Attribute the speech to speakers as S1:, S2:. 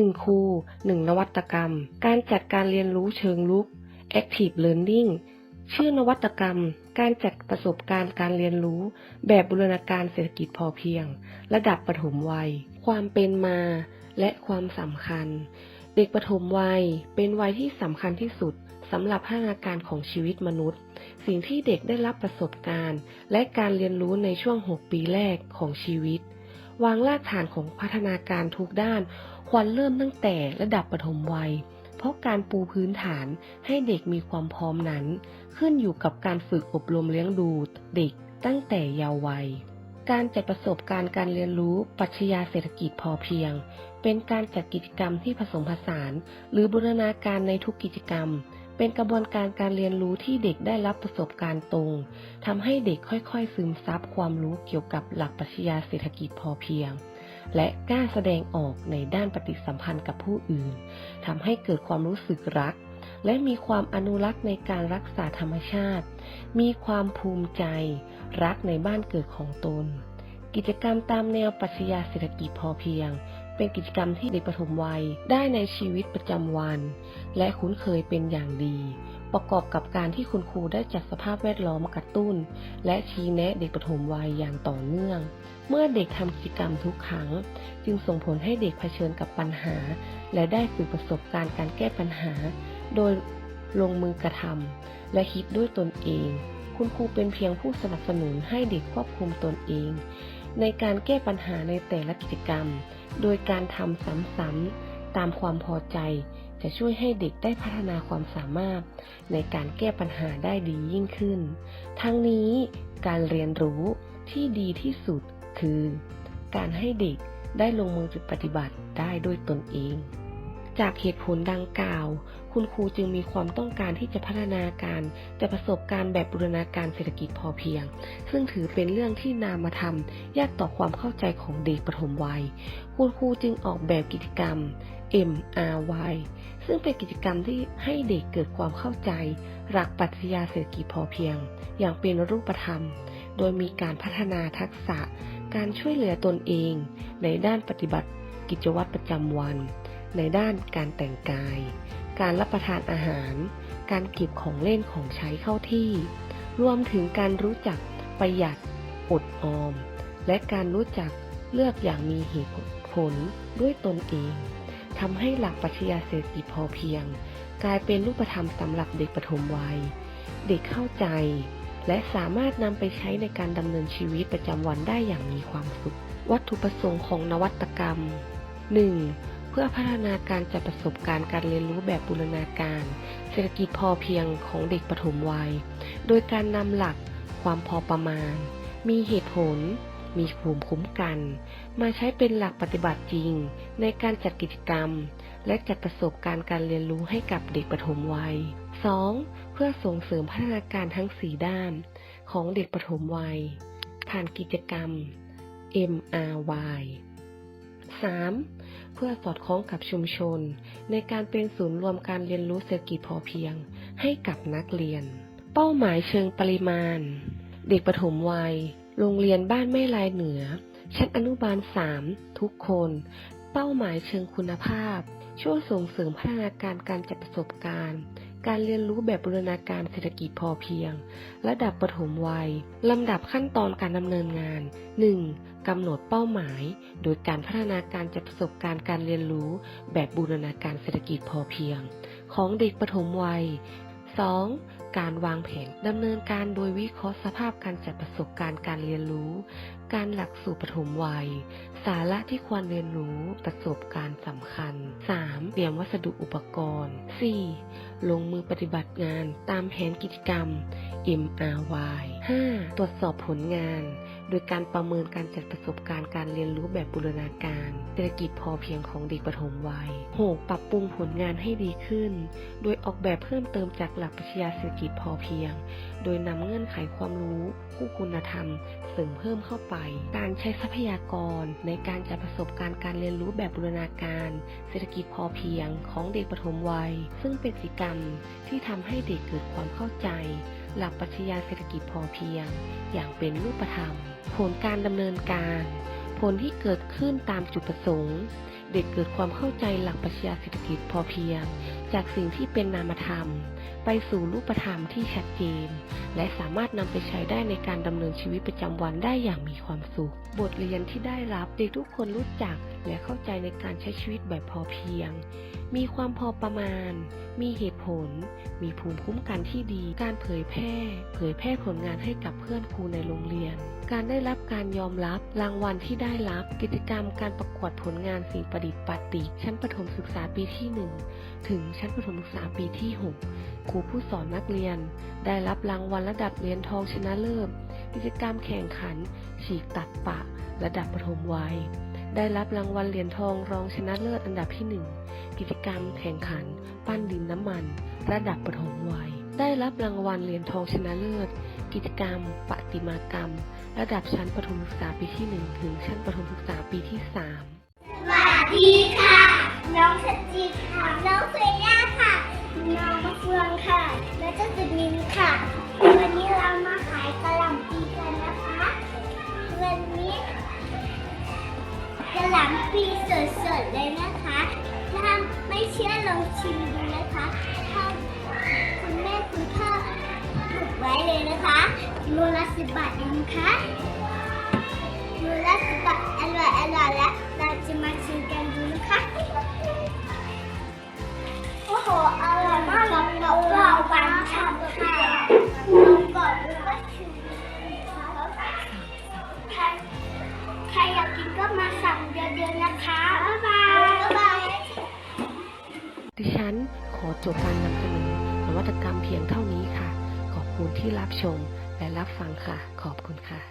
S1: 1 ครู 1 นวัตกรรม การจัดการเรียนรู้เชิงลุก Active Learning ชื่อนวัตกรรม การจัดประสบการณ์การเรียนรู้ แบบบูรณาการเศรษฐกิจพอเพียง ระดับปฐมวัย ความเป็นมา และความสำคัญ เด็กปฐมวัยเป็นวัยที่สำคัญที่สุดสำหรับพัฒนาการของชีวิตมนุษย์ สิ่งที่เด็กได้รับประสบการณ์ และการเรียนรู้ในช่วง 6 ปีแรกของชีวิต วางรากฐานของพัฒนาการทุกด้าน ควรเริ่มตั้งแต่ระดับปฐมวัย เพราะการปูพื้นฐานให้เด็กมีความพร้อมนั้น ขึ้นอยู่กับการฝึกอบรมเลี้ยงดูเด็กตั้งแต่เยาว์วัย การจัดประสบการณ์การเรียนรู้ปรัชญาเศรษฐกิจพอเพียง เป็นการจัดกิจกรรมที่ผสมผสาน หรือบูรณาการในทุกกิจกรรม เป็นกระบวนการการเรียนรู้ที่เด็กได้รับประสบการณ์ตรงทำให้เด็กค่อยๆ ซึมซับความรู้เกี่ยวกับหลักปรัชญาเศรษฐกิจพอเพียง และกล้าแสดงออกในด้านปฏิสัมพันธ์กับผู้อื่นทำให้เกิดความรู้สึกรัก และมีความอนุรักษ์ในการรักษาธรรมชาติ มีความภูมิใจ รักในบ้านเกิดของตน กิจกรรมตามแนวปรัชญาเศรษฐกิจพอเพียง เป็นกิจกรรมที่เด็กปฐมวัยได้ในชีวิตประจำวัน และคุ้นเคยเป็นอย่างดี ประกอบกับการที่คุณครูได้จัดสภาพแวดล้อมกระตุ้น และชี้แนะเด็กปฐมวัยอย่างต่อเนื่อง เมื่อเด็กทำกิจกรรมทุกครั้ง จึงส่งผลให้เด็กเผชิญกับปัญหา และได้ฝึกประสบการณ์การแก้ปัญหา โดยลงมือกระทำและคิดด้วยตนเอง คุณครูเป็นเพียงผู้สนับสนุนให้เด็กควบคุมตนเอง ในการแก้ปัญหาในแต่ละกิจกรรม โดยการทำซ้ำๆตามความพอใจ จะช่วยให้เด็กได้พัฒนาความสามารถ ในการแก้ปัญหาได้ดียิ่งขึ้น ทั้งนี้การเรียนรู้ที่ดีที่สุดคือ การให้เด็กได้ลงมือปฏิบัติได้ด้วยตนเอง จากเหตุผลดังกล่าว คุณครูจึงมีความต้องการที่จะพัฒนาการแต่ประสบการณ์แบบบูรณาการเศรษฐกิจพอเพียง ซึ่งถือเป็นเรื่องที่นามธรรม ยากต่อความเข้าใจของเด็กปฐมวัย คุณครูจึงออกแบบกิจกรรม MRY ซึ่งเป็นกิจกรรมที่ให้เด็กเกิดความเข้าใจ หลักปรัชญาเศรษฐกิจพอเพียง อย่างเป็นรูปธรรม โดยมีการพัฒนาทักษะ การช่วยเหลือตนเอง ในด้านปฏิบัติกิจวัตรประจำวัน ในด้านการแต่งกาย การรับประทานอาหาร การเก็บของเล่นของใช้เข้าที่ รวมถึงการรู้จักประหยัด อดออม และการรู้จักเลือกอย่างมีเหตุผลด้วยตนเองทำให้หลักปรัชญาเศรษฐกิจพอเพียง กลายเป็นรูปธรรมสำหรับเด็กปฐมวัย เด็กเข้าใจ และสามารถนำไปใช้ในการดำเนินชีวิตประจำวันได้อย่างมีความสุข วัตถุประสงค์ของนวัตกรรม 1. เพื่อพัฒนาการจัดประสบการณ์การเรียนรู้แบบบูรณาการ เศรษฐกิจพอเพียงของเด็กปฐมวัย โดยการนำหลักความพอประมาณ มีเหตุผล มีภูมิคุ้มกัน มาใช้เป็นหลักปฏิบัติจริง ในการจัดกิจกรรม และจัดประสบการณ์การเรียนรู้ให้กับเด็กปฐมวัย 2. เพื่อส่งเสริมพัฒนาการทั้ง 4 ด้าน ของเด็กปฐมวัย ผ่านกิจกรรม MRY 3. เพื่อสอดคล้องกับชุมชน ในการเป็นศูนย์รวมการเรียนรู้เศรษฐกิจพอเพียง ให้กับนักเรียน เป้าหมายเชิงปริมาณ เด็กปฐมวัย โรงเรียนบ้านแม่ลายเหนือ ชั้นอนุบาล 3 ทุกคน เป้าหมายเชิงคุณภาพ ช่วยส่งเสริมพัฒนาการการจัดประสบการณ์ การเรียนรู้แบบบูรณาการเศรษฐกิจพอเพียง ระดับปฐมวัย ลำดับขั้นตอนการดำเนินงาน 1. กำหนดเป้าหมาย โดยการพัฒนาการจัดประสบการณ์การเรียนรู้ แบบบูรณาการเศรษฐกิจพอเพียง ของเด็กปฐมวัย 2. การวางแผนดำเนินการโดยวิเคราะห์สภาพการจัดประสบการณ์การเรียนรู้ การหลักสู่ปฐมวัย สาระที่ควรเรียนรู้ประสบการณ์สำคัญ 3. เตรียมวัสดุอุปกรณ์ 4. ลงมือปฏิบัติงานตามแผนกิจกรรม MRY 5. ตรวจสอบผลงาน โดยการประเมินการจัดประสบการณ์การเรียนรู้แบบบูรณาการเศรษฐกิจพอเพียงของเด็กปฐมวัย 6. ปรับปรุงผลงานให้ดีขึ้น โดยออกแบบเพิ่มเติมจากหลักปรัชญาเศรษฐกิจพอเพียง โดยนำเงื่อนไขความรู้คู่คุณธรรม เสริมเพิ่มเข้าไป การใช้ทรัพยากรในการจัดประสบการณ์การเรียนรู้แบบบูรณาการ เศรษฐกิจพอเพียงของเด็กปฐมวัย ซึ่งเป็นกิจกรรมที่ทำให้เด็กเกิดความเข้าใจ หลักปรัชญาเศรษฐกิจพอเพียง อย่างเป็นรูปธรรม ผลการดำเนินการ ผลที่เกิดขึ้นตามจุดประสงค์ เด็กเกิดความเข้าใจหลักปรัชญาเศรษฐกิจพอเพียง จากสิ่งที่เป็นนามธรรม ไปสู่รูปธรรมที่ชัดเจน และสามารถนำไปใช้ได้ในการดำเนินชีวิตประจำวันได้อย่างมีความสุข บทเรียนที่ได้รับเด็กทุกคนรู้จักและเข้าใจในการใช้ชีวิตแบบพอเพียง มีความพอประมาณ มีเหตุผล มีภูมิคุ้มกันที่ดี การเผยแพร่ เผยแพร่ผลงานให้กับเพื่อนครูในโรงเรียน การได้รับการยอมรับ รางวัลที่ได้รับ กิจกรรมการประกวดผลงานสิ่งประดิษฐ์ปาติชั้นประถมศึกษาปีที่ 1 ถึงชั้นประถมศึกษาปีที่ 6 ครูผู้สอนนักเรียน ได้รับรางวัลระดับเหรียญทองชนะเลิศ กิจกรรมแข่งขัน ฉีกตัดปะ ระดับประถมวัย ได้รับรางวัลเหรียญทองรองชนะเลิศอันดับที่ 1 กิจกรรมแข่งขัน ปั้นดินน้ำมัน ระดับประถมวัย ได้รับรางวัลเหรียญทองชนะเลิศ กิจกรรมประติมากรรม ระดับชั้นประถมศึกษาปีที่ 1 ถึงชั้นประถมศึกษาปีที่ 3
S2: สวัสดีค่ะ น้องสัจจิค่ะ น้องเฟย่าค่ะ น้องมะเฟืองค่ะ และเจ้าจุดะหล่ำปีสดๆเลยนะคะ ถ้าไม่เชื่อลองชิมดูนะคะถ้าคุณแม่คุณพ่อถูกไว้เลยนะคะโลละสิบบาทเองค่ะโลละสิบบาทอร่อยอร่อยแล้วเราจะมาชิมกันดู
S1: ดิฉันขอจบการนำเสนอนวัตกรรมเพียงเท่านี้ค่ะ ขอบคุณที่รับชมและรับฟังค่ะ ขอบคุณค่ะ